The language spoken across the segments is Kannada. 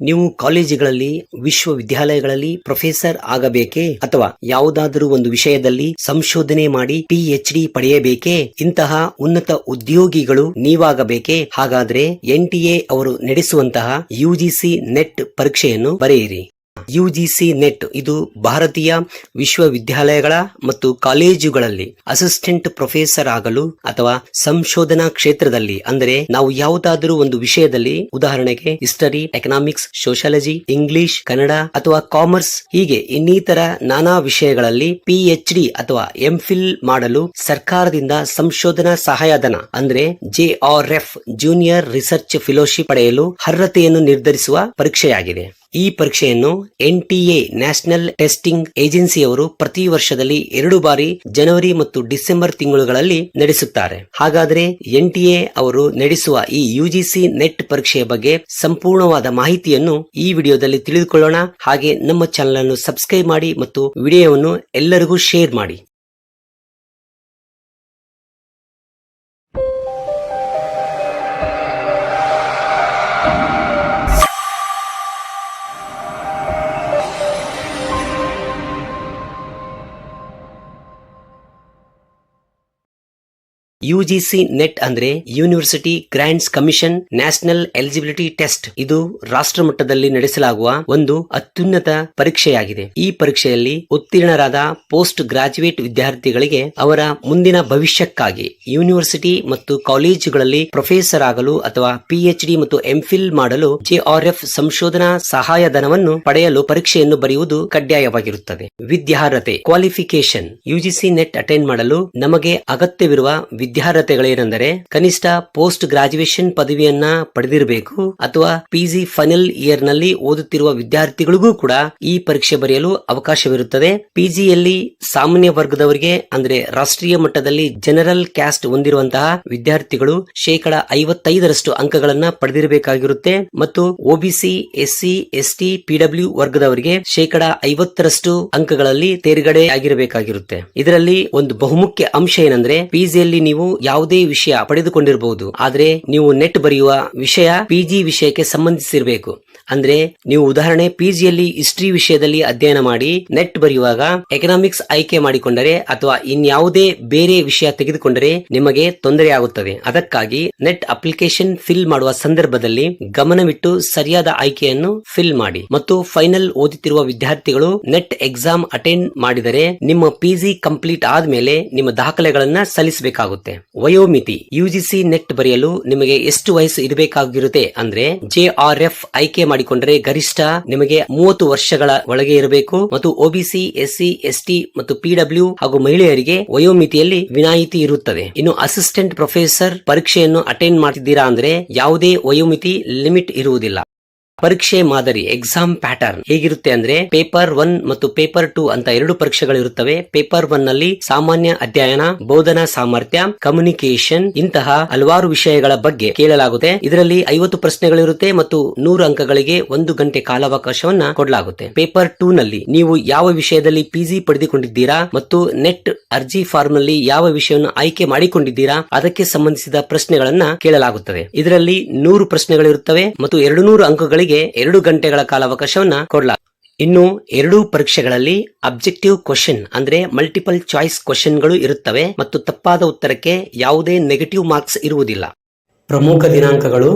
ನೀವು ಕಾಲೇಜುಗಳಲ್ಲಿ, ವಿಶ್ವವಿದ್ಯಾಲಯಗಳಲ್ಲಿ ಪ್ರೊಫೆಸರ್ ಆಗಬೇಕೇ ಅಥವಾ ಯಾವುದಾದರೂ ಒಂದು ವಿಷಯದಲ್ಲಿ ಸಂಶೋಧನೆ ಮಾಡಿ ಪಿಎಚ್ ಡಿ ಪಡೆಯಬೇಕೇ? ಇಂತಹ ಉನ್ನತ ಉದ್ಯೋಗಿಗಳು ನೀವಾಗಬೇಕೇ? ಹಾಗಾದ್ರೆ ಎನ್ ಟಿ ಎ ಅವರು ನಡೆಸುವಂತಹ ಯುಜಿಸಿ ನೆಟ್ ಪರೀಕ್ಷೆಯನ್ನು ಬರೆಯಿರಿ. ಯುಜಿಸಿ ನೆಟ್ ಇದು ಭಾರತೀಯ ವಿಶ್ವವಿದ್ಯಾಲಯಗಳ ಮತ್ತು ಕಾಲೇಜುಗಳಲ್ಲಿ ಅಸಿಸ್ಟೆಂಟ್ ಪ್ರೊಫೆಸರ್ ಆಗಲು ಅಥವಾ ಸಂಶೋಧನಾ ಕ್ಷೇತ್ರದಲ್ಲಿ, ಅಂದರೆ ನಾವು ಯಾವುದಾದರೂ ಒಂದು ವಿಷಯದಲ್ಲಿ, ಉದಾಹರಣೆಗೆ history economics sociology English Kannada ಅಥವಾ ಕಾಮರ್ಸ್ ಹೀಗೆ ಇನ್ನಿತರ ನಾನಾ ವಿಷಯಗಳಲ್ಲಿ ಪಿಎಚ್ ಡಿ ಅಥವಾ ಎಂಫಿಲ್ ಮಾಡಲು ಸರ್ಕಾರದಿಂದ ಸಂಶೋಧನಾ ಸಹಾಯಧನ, ಅಂದ್ರೆ J R F junior research fellowship ಪಡೆಯಲು ಅರ್ಹತೆಯನ್ನು ನಿರ್ಧರಿಸುವ ಪರೀಕ್ಷೆಯಾಗಿದೆ. ಈ ಪರೀಕ್ಷೆಯನ್ನು ಎನ್ ನ್ಯಾಷನಲ್ ಟೆಸ್ಟಿಂಗ್ ಏಜೆನ್ಸಿಯವರು ಪ್ರತಿ ವರ್ಷದಲ್ಲಿ ಎರಡು ಬಾರಿ ಜನವರಿ ಮತ್ತು ಡಿಸೆಂಬರ್ ತಿಂಗಳುಗಳಲ್ಲಿ ನಡೆಸುತ್ತಾರೆ. ಹಾಗಾದರೆ ಎನ್ ಅವರು ನಡೆಸುವ ಈ ಯುಜಿಸಿ ನೆಟ್ ಪರೀಕ್ಷೆಯ ಬಗ್ಗೆ ಸಂಪೂರ್ಣವಾದ ಮಾಹಿತಿಯನ್ನು ಈ ವಿಡಿಯೋದಲ್ಲಿ ತಿಳಿದುಕೊಳ್ಳೋಣ. ಹಾಗೆ ನಮ್ಮ ಚಾನಲ್ ಅನ್ನು ಸಬ್ಸ್ಕ್ರೈಬ್ ಮಾಡಿ ಮತ್ತು ವಿಡಿಯೋವನ್ನು ಎಲ್ಲರಿಗೂ ಶೇರ್ ಮಾಡಿ. ಯುಜಿಸಿ ನೆಟ್ ಅಂದ್ರೆ university grants commission national eligibility test. ಇದು ರಾಷ್ಟ್ರ ಮಟ್ಟದಲ್ಲಿ ನಡೆಸಲಾಗುವ ಒಂದು ಅತ್ಯುನ್ನತ ಪರೀಕ್ಷೆಯಾಗಿದೆ. ಈ ಪರೀಕ್ಷೆಯಲ್ಲಿ ಉತ್ತೀರ್ಣರಾದ ಪೋಸ್ಟ್ ಗ್ರಾಜುಯೇಟ್ ವಿದ್ಯಾರ್ಥಿಗಳಿಗೆ ಅವರ ಮುಂದಿನ ಭವಿಷ್ಯಕ್ಕಾಗಿ ಯೂನಿವರ್ಸಿಟಿ ಮತ್ತು ಕಾಲೇಜುಗಳಲ್ಲಿ ಪ್ರೊಫೆಸರ್ ಆಗಲು ಅಥವಾ ಪಿಎಚ್ ಡಿ ಮತ್ತು ಎಂಫಿಲ್ ಮಾಡಲು ಜೆಆರ್ಎಫ್ ಸಂಶೋಧನಾ ಸಹಾಯಧನವನ್ನು ಪಡೆಯಲು ಪರೀಕ್ಷೆಯನ್ನು ಬರೆಯುವುದು ಕಡ್ಡಾಯವಾಗಿರುತ್ತದೆ. ವಿದ್ಯಾರ್ಹತೆ ಕ್ವಾಲಿಫಿಕೇಶನ್ ಯುಜಿಸಿ ನೆಟ್ ಅಟೆಂಡ್ ಮಾಡಲು ನಮಗೆ ಅಗತ್ಯವಿರುವ ವಿದ್ಯಾರ್ಹತೆಗಳೇನೆಂದರೆ ಕನಿಷ್ಠ ಪೋಸ್ಟ್ ಗ್ರಾಜುಯೇಷನ್ ಪದವಿಯನ್ನ ಪಡೆದಿರಬೇಕು ಅಥವಾ ಪಿಜಿ ಫೈನಲ್ ಇಯರ್ನಲ್ಲಿ ಓದುತ್ತಿರುವ ವಿದ್ಯಾರ್ಥಿಗಳಿಗೂ ಕೂಡ ಈ ಪರೀಕ್ಷೆ ಬರೆಯಲು ಅವಕಾಶವಿರುತ್ತದೆ. ಪಿಜಿಯಲ್ಲಿ ಸಾಮಾನ್ಯ ವರ್ಗದವರಿಗೆ, ಅಂದ್ರೆ ರಾಷ್ಟ್ರೀಯ ಮಟ್ಟದಲ್ಲಿ ಜನರಲ್ ಕ್ಯಾಸ್ಟ್ ಹೊಂದಿರುವಂತಹ ವಿದ್ಯಾರ್ಥಿಗಳು ಶೇಕಡ ಐವತ್ತೈದರಷ್ಟು ಅಂಕಗಳನ್ನ ಪಡೆದಿರಬೇಕಾಗಿರುತ್ತೆ ಮತ್ತು ಒಬಿಸಿ ಎಸ್ಸಿ ಎಸ್ಟಿ ಪಿಡಬ್ಲ್ಯೂ ವರ್ಗದವರಿಗೆ ಶೇಕಡ ಐವತ್ತರಷ್ಟು ಅಂಕಗಳಲ್ಲಿ ತೇರ್ಗಡೆ ಆಗಿರಬೇಕಾಗಿರುತ್ತೆ ಇದರಲ್ಲಿ ಒಂದು ಬಹುಮುಖ್ಯ ಅಂಶ ಏನಂದ್ರೆ ಪಿಜಿಯಲ್ಲಿ ನೀವು ಯಾವುದೇ ವಿಷಯ ಪಡೆದುಕೊಂಡಿರಬಹುದು. ಆದರೆ ನೀವು ನೆಟ್ ಬರೆಯುವ ವಿಷಯ ಪಿಜಿ ವಿಷಯಕ್ಕೆ ಸಂಬಂಧಿಸಿರಬೇಕು. ಅಂದ್ರೆ ನೀವು ಉದಾಹರಣೆ ಪಿಜಿಯಲ್ಲಿ ಹಿಸ್ಟ್ರಿ ವಿಷಯದಲ್ಲಿ ಅಧ್ಯಯನ ಮಾಡಿ ನೆಟ್ ಬರೆಯುವಾಗ ಎಕನಾಮಿಕ್ಸ್ ಆಯ್ಕೆ ಮಾಡಿಕೊಂಡರೆ ಅಥವಾ ಇನ್ಯಾವುದೇ ಬೇರೆ ವಿಷಯ ತೆಗೆದುಕೊಂಡರೆ ನಿಮಗೆ ತೊಂದರೆ ಆಗುತ್ತದೆ. ಅದಕ್ಕಾಗಿ ನೆಟ್ ಅಪ್ಲಿಕೇಶನ್ ಫಿಲ್ ಮಾಡುವ ಸಂದರ್ಭದಲ್ಲಿ ಗಮನವಿಟ್ಟು ಸರಿಯಾದ ಆಯ್ಕೆಯನ್ನು ಫಿಲ್ ಮಾಡಿ. ಮತ್ತು ಫೈನಲ್ ಓದುತ್ತಿರುವ ವಿದ್ಯಾರ್ಥಿಗಳು ನೆಟ್ ಎಕ್ಸಾಮ್ ಅಟೆಂಡ್ ಮಾಡಿದರೆ ನಿಮ್ಮ ಪಿಜಿ ಕಂಪ್ಲೀಟ್ ಆದ್ಮೇಲೆ ನಿಮ್ಮ ದಾಖಲೆಗಳನ್ನ ಸಲ್ಲಿಸಬೇಕಾಗುತ್ತೆ. ವಯೋಮಿತಿ ಯುಜಿಸಿ ನೆಟ್ ಬರೆಯಲು ನಿಮಗೆ ಎಷ್ಟು ವಯಸ್ಸು ಇರಬೇಕಾಗಿರುತ್ತೆ ಅಂದ್ರೆ ಜೆ ಆರ್ ಎಫ್ ಆಯ್ಕೆ ಮಾಡಿಕೊಂಡರೆ ಗರಿಷ್ಠ ನಿಮಗೆ ಮೂವತ್ತು ವರ್ಷಗಳ ಒಳಗೆ ಇರಬೇಕು ಮತ್ತು ಒಬಿಸಿ ಎಸ್ಸಿ ಎಸ್ಟಿ ಮತ್ತು ಪಿಡಬ್ಲ್ಯೂ ಹಾಗೂ ಮಹಿಳೆಯರಿಗೆ ವಯೋಮಿತಿಯಲ್ಲಿ ವಿನಾಯಿತಿ ಇರುತ್ತದೆ. ಇನ್ನು ಅಸಿಸ್ಟೆಂಟ್ ಪ್ರೊಫೆಸರ್ ಪರೀಕ್ಷೆಯನ್ನು ಅಟೆಂಡ್ ಮಾಡ್ತಿದ್ದೀರಾ ಅಂದ್ರೆ ಯಾವುದೇ ವಯೋಮಿತಿ ಲಿಮಿಟ್ ಇರುವುದಿಲ್ಲ. ಪರೀಕ್ಷೆ ಮಾದರಿ ಎಕ್ಸಾಮ್ ಪ್ಯಾಟರ್ನ್ ಹೇಗಿರುತ್ತೆ ಅಂದ್ರೆ ಪೇಪರ್ ಒನ್ ಮತ್ತು ಪೇಪರ್ ಟೂ ಅಂತ ಎರಡು ಪರೀಕ್ಷೆಗಳು ಇರುತ್ತವೆ ಪೇಪರ್ ಒನ್ನಲ್ಲಿ ಸಾಮಾನ್ಯ ಅಧ್ಯಯನ, ಬೋಧನಾ ಸಾಮರ್ಥ್ಯ ಕಮ್ಯುನಿಕೇಶನ್ ಇಂತಹ ಹಲವಾರು ವಿಷಯಗಳ ಬಗ್ಗೆ ಕೇಳಲಾಗುತ್ತೆ. ಇದರಲ್ಲಿ ಐವತ್ತು ಪ್ರಶ್ನೆಗಳಿರುತ್ತೆ ಮತ್ತು ನೂರು ಅಂಕಗಳಿಗೆ ಒಂದು ಗಂಟೆ ಕಾಲಾವಕಾಶವನ್ನ ಕೊಡಲಾಗುತ್ತೆ. ಪೇಪರ್ ಟೂ ನಲ್ಲಿ ನೀವು ಯಾವ ವಿಷಯದಲ್ಲಿ ಪಿಜಿ ಪಡೆದುಕೊಂಡಿದ್ದೀರಾ ಮತ್ತು ನೆಟ್ ಅರ್ಜಿ ಫಾರ್ಮ್ನಲ್ಲಿ ಯಾವ ವಿಷಯವನ್ನು ಆಯ್ಕೆ ಮಾಡಿಕೊಂಡಿದ್ದೀರಾ ಅದಕ್ಕೆ ಸಂಬಂಧಿಸಿದ ಪ್ರಶ್ನೆಗಳನ್ನ ಕೇಳಲಾಗುತ್ತದೆ. ಇದರಲ್ಲಿ ನೂರು ಪ್ರಶ್ನೆಗಳಿರುತ್ತವೆ ಮತ್ತು ಎರಡು ನೂರು ಅಂಕಗಳಿಗೆ ಎರಡು ಗಂಟೆಗಳ ಕಾಲಾವಕಾಶವನ್ನ ಕೊಡಲಾ ಇನ್ನು ಎರಡೂ ಪರೀಕ್ಷೆಗಳಲ್ಲಿ ಅಬ್ಜೆಕ್ಟಿವ್ ಕ್ವಶನ್ ಅಂದ್ರೆ ಮಲ್ಟಿಪಲ್ ಚಾಯ್ಸ್ ಕ್ವಶನ್ಗಳು ಇರುತ್ತವೆ ಮತ್ತು ತಪ್ಪಾದ ಉತ್ತರಕ್ಕೆ ಯಾವುದೇ ನೆಗೆಟಿವ್ ಮಾರ್ಕ್ಸ್ ಇರುವುದಿಲ್ಲ. ಪ್ರಮುಖ ದಿನಾಂಕಗಳು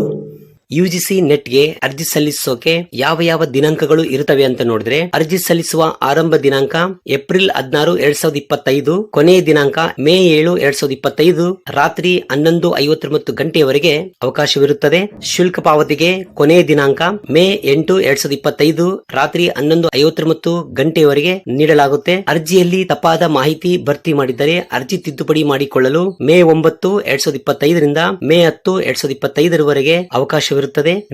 ಯುಜಿಸಿ ನೆಟ್ಗೆ ಅರ್ಜಿ ಸಲ್ಲಿಸೋಕೆ ಯಾವ ಯಾವ ದಿನಾಂಕಗಳು ಇರುತ್ತವೆ ಅಂತ ನೋಡಿದ್ರೆ ಅರ್ಜಿ ಸಲ್ಲಿಸುವ ಆರಂಭ ದಿನಾಂಕ ಏಪ್ರಿಲ್ ಹದಿನಾರು ಎರಡ್ ಸಾವಿರದ ಇಪ್ಪತ್ತೈದು, ಕೊನೆಯ ದಿನಾಂಕ ಮೇ ಏಳು ಎರಡ್ ಸಾವಿರದ ಇಪ್ಪತ್ತೈದು, ರಾತ್ರಿ ಹನ್ನೊಂದು ಐವತ್ತೊಂಬತ್ತು ಗಂಟೆಯವರೆಗೆ ಅವಕಾಶವಿರುತ್ತದೆ. ಶುಲ್ಕ ಪಾವತಿಗೆ ಕೊನೆಯ ದಿನಾಂಕ ಮೇ ಎಂಟು ಎರಡ್ ಸಾವಿರದ ಇಪ್ಪತ್ತೈದು, ರಾತ್ರಿ ಹನ್ನೊಂದು ಐವತ್ತೊಂಬತ್ತು ಗಂಟೆಯವರೆಗೆ ನೀಡಲಾಗುತ್ತೆ. ಅರ್ಜಿಯಲ್ಲಿ ತಪ್ಪಾದ ಮಾಹಿತಿ ಭರ್ತಿ ಮಾಡಿದ್ದರೆ ಅರ್ಜಿ ತಿದ್ದುಪಡಿ ಮಾಡಿಕೊಳ್ಳಲು ಮೇ ಒಂಬತ್ತು ಎರಡ್ ಸಾವಿರದ ಇಪ್ಪತ್ತೈದರಿಂದ ಮೇ ಹತ್ತು ಎರಡ್ ಸಾವಿರದ ಇಪ್ಪತ್ತೈದರವರೆಗೆ ಅವಕಾಶವಿರುತ್ತದೆ.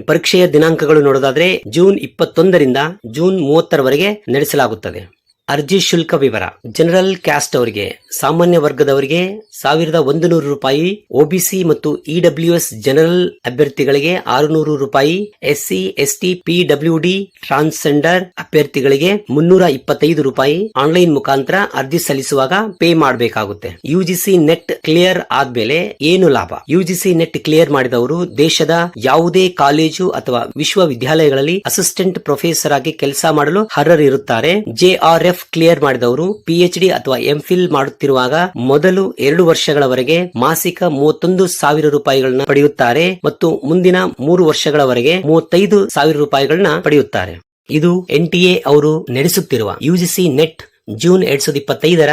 ಪರೀಕ್ಷೆಯ ದಿನಾಂಕಗಳು ನೋಡೋದಾದ್ರೆ ಜೂನ್ ಇಪ್ಪತ್ತೊಂದರಿಂದ ಜೂನ್ ಮೂವತ್ತರವರೆಗೆ ನಡೆಸಲಾಗುತ್ತದೆ. ಅರ್ಜಿ ಶುಲ್ಕ ವಿವರ. ಜನರಲ್ ಕ್ಯಾಸ್ಟ್ ಅವರಿಗೆ, ಸಾಮಾನ್ಯ ವರ್ಗದವರಿಗೆ ಸಾವಿರದ ಒಂದು ನೂರು ರೂಪಾಯಿ ಒಬಿಸಿ ಮತ್ತು ಇಡಬ್ಲ್ಯೂಎಸ್ ಜನರಲ್ ಅಭ್ಯರ್ಥಿಗಳಿಗೆ ಆರುನೂರು ರೂಪಾಯಿ, ಎಸ್ಸಿ, ಎಸ್ಟಿ ಪಿಡಬ್ಲ್ಯೂಡಿ ಟ್ರಾನ್ಸ್ಜೆಂಡರ್ ಅಭ್ಯರ್ಥಿಗಳಿಗೆ ಮುನ್ನೂರ ಇಪ್ಪತ್ತೈದು ರೂಪಾಯಿ ಆನ್ಲೈನ್ ಮುಖಾಂತರ ಅರ್ಜಿ ಸಲ್ಲಿಸುವಾಗ ಪೇ ಮಾಡಬೇಕಾಗುತ್ತೆ. ಯುಜಿಸಿ ನೆಟ್ ಕ್ಲಿಯರ್ ಆದ್ಮೇಲೆ ಏನು ಲಾಭ? ಯುಜಿಸಿ ನೆಟ್ ಕ್ಲಿಯರ್ ಮಾಡಿದವರು ದೇಶದ ಯಾವುದೇ ಕಾಲೇಜು ಅಥವಾ ವಿಶ್ವವಿದ್ಯಾಲಯಗಳಲ್ಲಿ ಅಸಿಸ್ಟೆಂಟ್ ಪ್ರೊಫೆಸರ್ ಆಗಿ ಕೆಲಸ ಮಾಡಲು ಅರ್ಹರಿರುತ್ತಾರೆ. ಜೆಆರ್ಎಫ್ ಕ್ಲಿಯರ್ ಮಾಡಿದವರು ಪಿಎಚ್ಡಿ ಅಥವಾ ಎಂಫಿಲ್ ಮಾಡುತ್ತಿರುವಾಗ ಮೊದಲು ಎರಡು ವರ್ಷಗಳವರೆಗೆ ಮಾಸಿಕ ಮೂವತ್ತೊಂದು ಸಾವಿರ ರೂಪಾಯಿಗಳನ್ನ ಪಡೆಯುತ್ತಾರೆ ಮತ್ತು ಮುಂದಿನ ಮೂರು ವರ್ಷಗಳವರೆಗೆ ಮೂವತ್ತೈದು ಸಾವಿರ ರೂಪಾಯಿಗಳನ್ನ ಪಡೆಯುತ್ತಾರೆ. ಇದು ಎನ್ಟಿಎ ಅವರು ನಡೆಸುತ್ತಿರುವ ಯುಜಿಸಿ ನೆಟ್ ಜೂನ್ ಎರಡ್ ಸಾವಿರದ ಇಪ್ಪತ್ತೈದರ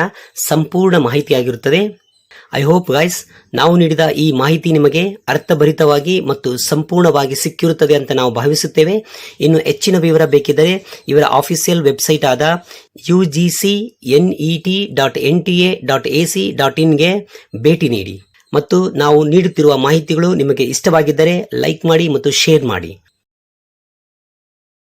ಸಂಪೂರ್ಣ ಮಾಹಿತಿಯಾಗಿರುತ್ತದೆ. ಐ ಹೋಪ್ ಗಾಯ್ಸ್ ನಾವು ನೀಡಿದ ಈ ಮಾಹಿತಿ ನಿಮಗೆ ಅರ್ಥಭರಿತವಾಗಿ ಮತ್ತು ಸಂಪೂರ್ಣವಾಗಿ ಸಿಕ್ಕಿರುತ್ತದೆ ಅಂತ ನಾವು ಭಾವಿಸುತ್ತೇವೆ. ಇನ್ನು ಹೆಚ್ಚಿನ ವಿವರ ಬೇಕಿದ್ದರೆ ಇವರ ಆಫೀಸಿಯಲ್ ವೆಬ್ಸೈಟ್ ಆದ U G C N E T dot N T A dot A C dot ಇನ್ಗೆ ಭೇಟಿ ನೀಡಿ. ಮತ್ತು ನಾವು ನೀಡುತ್ತಿರುವ ಮಾಹಿತಿಗಳು ನಿಮಗೆ ಇಷ್ಟವಾಗಿದ್ದರೆ ಲೈಕ್ ಮಾಡಿ ಮತ್ತು ಶೇರ್ ಮಾಡಿ.